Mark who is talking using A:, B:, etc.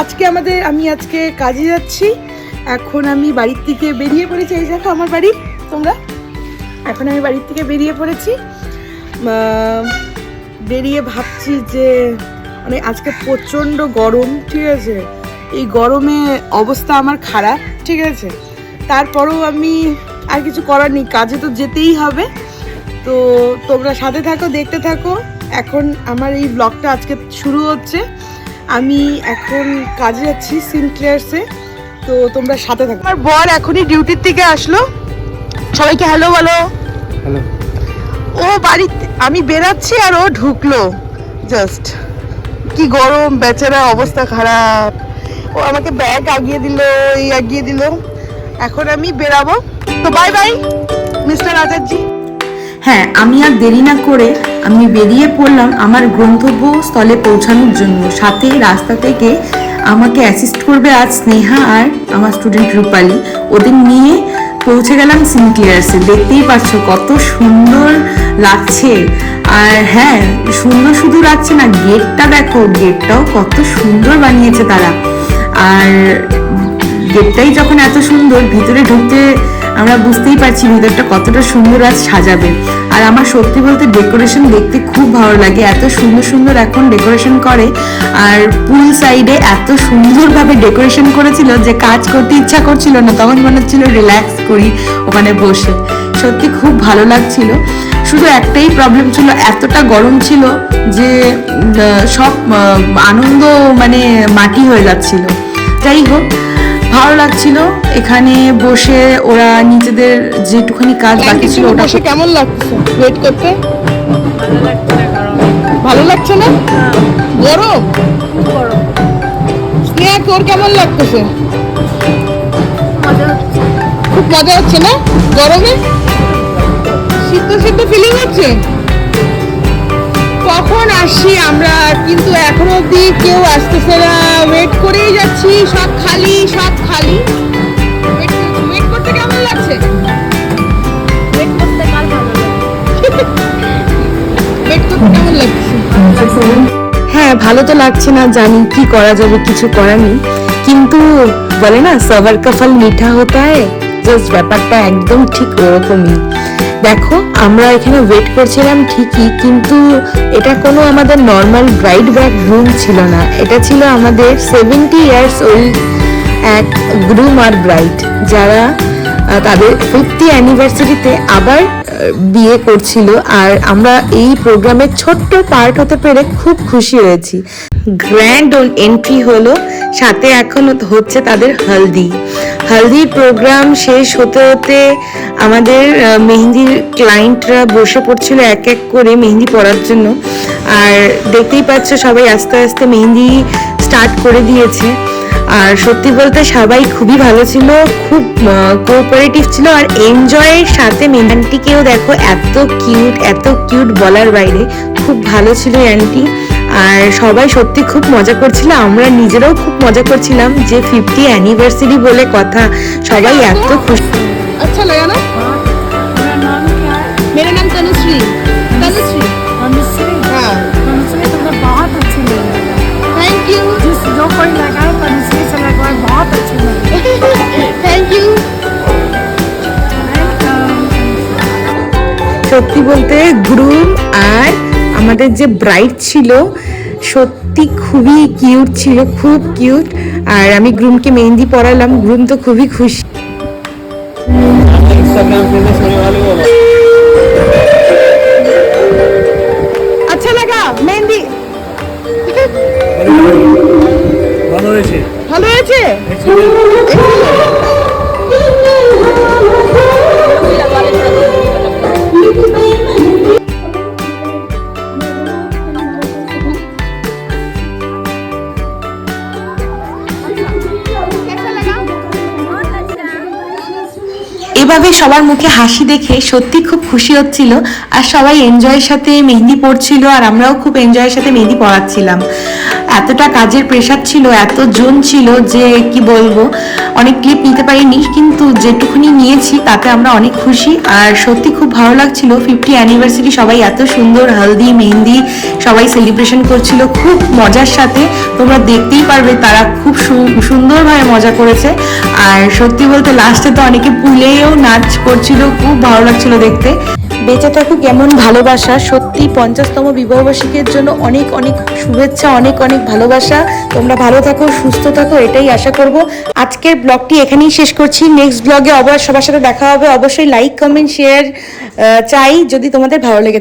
A: আজকে আমাদের, আমি আজকে কাজে যাচ্ছি। এখন আমি বাড়ির থেকে বেরিয়ে পড়েছি। এই দেখো আমার বাড়ি, তোমরা? এখন আমি বাড়ির থেকে বেরিয়ে পড়েছি। বেরিয়ে ভাবছি যে মানে আজকে প্রচণ্ড গরম, ঠিক আছে? এই গরমে অবস্থা আমার খারাপ, ঠিক আছে? তারপরেও আমি আর কিছু করার নেই, কাজে তো যেতেই হবে। তো তোমরা সাথে থাকো, দেখতে থাকো। এখন আমার এই ব্লগটা আজকে শুরু হচ্ছে। আমি এখন কাজে যাচ্ছি সিনক্লেয়ার্সে তো তোমরা সাথে থাকো। আমার বর এখনই ডিউটির থেকে আসলো। সবাইকে হ্যালো বলো।
B: হ্যালো
A: ও বাড়িতে আমি বেরাচ্ছি আর ও ঢুকলো। জাস্ট কি গরম বেচারা অবস্থা খারাপ। ও আমাকে ব্যাগ আগিয়ে দিল এই আগিয়ে দিল। এখন আমি বেরাবো। তো বাই বাই মিস্টার আচার্যি
C: হ্যাঁ আমি আর দেরি না করে আমি বেরিয়ে পড়লাম আমার গন্তব্য স্থলে পৌঁছানোর জন্য। সাথে রাস্তা থেকে আমাকে অ্যাসিস্ট করবে আজ স্নেহা আর আমার স্টুডেন্ট রূপালী। ওদের নিয়ে পৌঁছে গেলাম সিনক্লিয়ার্সে দেখতেই পাচ্ছ কত সুন্দর লাগছে। আর হ্যাঁ সুন্দর শুধু লাগছে না গেটটা দেখো গেটটাও কত সুন্দর বানিয়েছে তারা। আর গেটটাই যখন এত সুন্দর, ভিতরে ঢুকতে আমরা বুঝতেই পারছি ভিতরটা কতটা সুন্দর আজ সাজাবে। আর আমার সত্যি বলতে ডেকোরেশন দেখতে খুব ভালো লাগে। এত সুন্দর সুন্দর এখন ডেকোরেশন করে। আর পুল সাইডে এত সুন্দরভাবে ডেকোরেশন করেছিল যে কাজ করতে ইচ্ছা করছিল না। তখন মনে হচ্ছিল রিল্যাক্স করি ওখানে বসে। সত্যি খুব ভালো লাগছিল। শুধু একটাই প্রবলেম ছিল, এতটা গরম ছিল যে সব আনন্দ মানে মাটি হয়ে যাচ্ছিল। যাই হোক ভালো লাগছিল। এখানে বসে ওরা নিজেদের যেটুখানি কাজ বাকি ছিল ওটা
A: বসে কেমন লাগছে? ওয়েট করতে? ভালো লাগছে না? গরম? স্নেহা তোর কেমন লাগতেছে? খুব মজা হচ্ছে না? গরমে? শীত শীত ফিলিং হচ্ছে? কখন আসি আমরা? কিন্তু এখনও অব্দি কেউ আসতেছে না। ওয়েট করেই যাচ্ছি সব খালি সব খালি। ওয়েট করতে কেমন লাগছে? ওয়েট করতে কেমন লাগছে?
C: হ্যাঁ ভালো তো লাগছে না জানি কি করা যাবে কিছু করার নেই। কিন্তু বলে না সবার কা ফল মিঠা হতা হয় জাস্ট ব্যাপারটা একদম ঠিক ওরকমই। দেখো, আমরা এখানে ওয়েট করছিলাম ঠিকই, কিন্তু এটা কোনো আমাদের নর্মাল ব্রাইড ব্যাক রুম ছিল না। এটা ছিল আমাদের সেভেন্টি ইয়ার্স ওল্ড এক গ্রুম আর ব্রাইড যারা তাদের ফিফটি অ্যানিভার্সারিতে আবার বিয়ে করছিল। আর আমরা এই প্রোগ্রামের ছোট্ট পার্ট হতে পেরে খুব খুশি হয়েছি। গ্র্যান্ড এন্ট্রি হলো, সাথে এখন হচ্ছে তাদের হলদি। হলদির প্রোগ্রাম শেষ হতে হতে আমাদের মেহেন্দির ক্লায়েন্টরা বসে পড়ছিল এক এক করে মেহেন্দি পড়ার জন্য। আর দেখতেই পাচ্ছ সবাই আস্তে আস্তে মেহেন্দি স্টার্ট করে দিয়েছে। আর সত্যি বলতে সবাই খুবই ভালো ছিল, খুব কোঅপারেটিভ ছিল আর এনজয়ের সাথে মেন্টানটিকেও দেখো এত কিউট এত কিউট বলার বাইরে, খুব ভালো ছিল অ্যান্টি আর সবাই সত্যি খুব মজা করছিল, আমরা নিজেরাও খুব মজা করছিলাম যে ফিফটি অ্যানিভার্সারি বলে কথা, সবাই এত খুশি। সত্যি বলতে গ্রুম আর আমাদের যে ব্রাইট ছিল সত্যি খুবই কিউট ছিল খুব কিউট আর আমি গ্রুমকে মেহেন্দি পরালাম গ্রুম তো খুবই খুশি।
A: আচ্ছা লাগা মেহেন্দি।
B: ভালো হয়েছে।
A: ভালো হয়েছে।
C: এভাবে সবার মুখে হাসি দেখে সত্যি খুব খুশি হচ্ছিল আর সবাই এনজয়ের সাথে মেহেন্দি পড়ছিল আর আমরাও খুব এনজয়ের সাথে মেহেন্দি পড়াচ্ছিলাম এতটা কাজের প্রেশার ছিল, এত জন ছিল যে কি বলব? অনেক ক্লিপ নিতে পারিনি, কিন্তু যেটুকুনি নিয়েছি তাতে আমরা অনেক খুশি। আর সত্যি খুব ভালো লাগছিল ফিফটি অ্যানিভার্সারি সবাই এত সুন্দর, হলদি, মেহেন্দি সবাই সেলিব্রেশন করছিল, খুব মজার সাথে। তোমরা দেখতেই পারবে তারা খুব সুন্দরভাবে মজা করেছে। আর সত্যি বলতে লাস্টে তো অনেকে পুলেও নাচ করছিল, খুব ভালো লাগছিল দেখতে। বেঁচে থাকুক এমন ভালোবাসা। সত্যি পঞ্চাশতম বিবাহবার্ষিকীর জন্য অনেক অনেক শুভেচ্ছা, অনেক অনেক ভালোবাসা। তোমরা ভালো থাকো, সুস্থ থাকো, এটাই আশা করব। আজকের ব্লগটি এখানেই শেষ করছি। নেক্সট ব্লগে অবশ্য সবার সাথে দেখা হবে। অবশ্যই লাইক কমেন্ট শেয়ার চাই যদি তোমাদের ভালো লেগে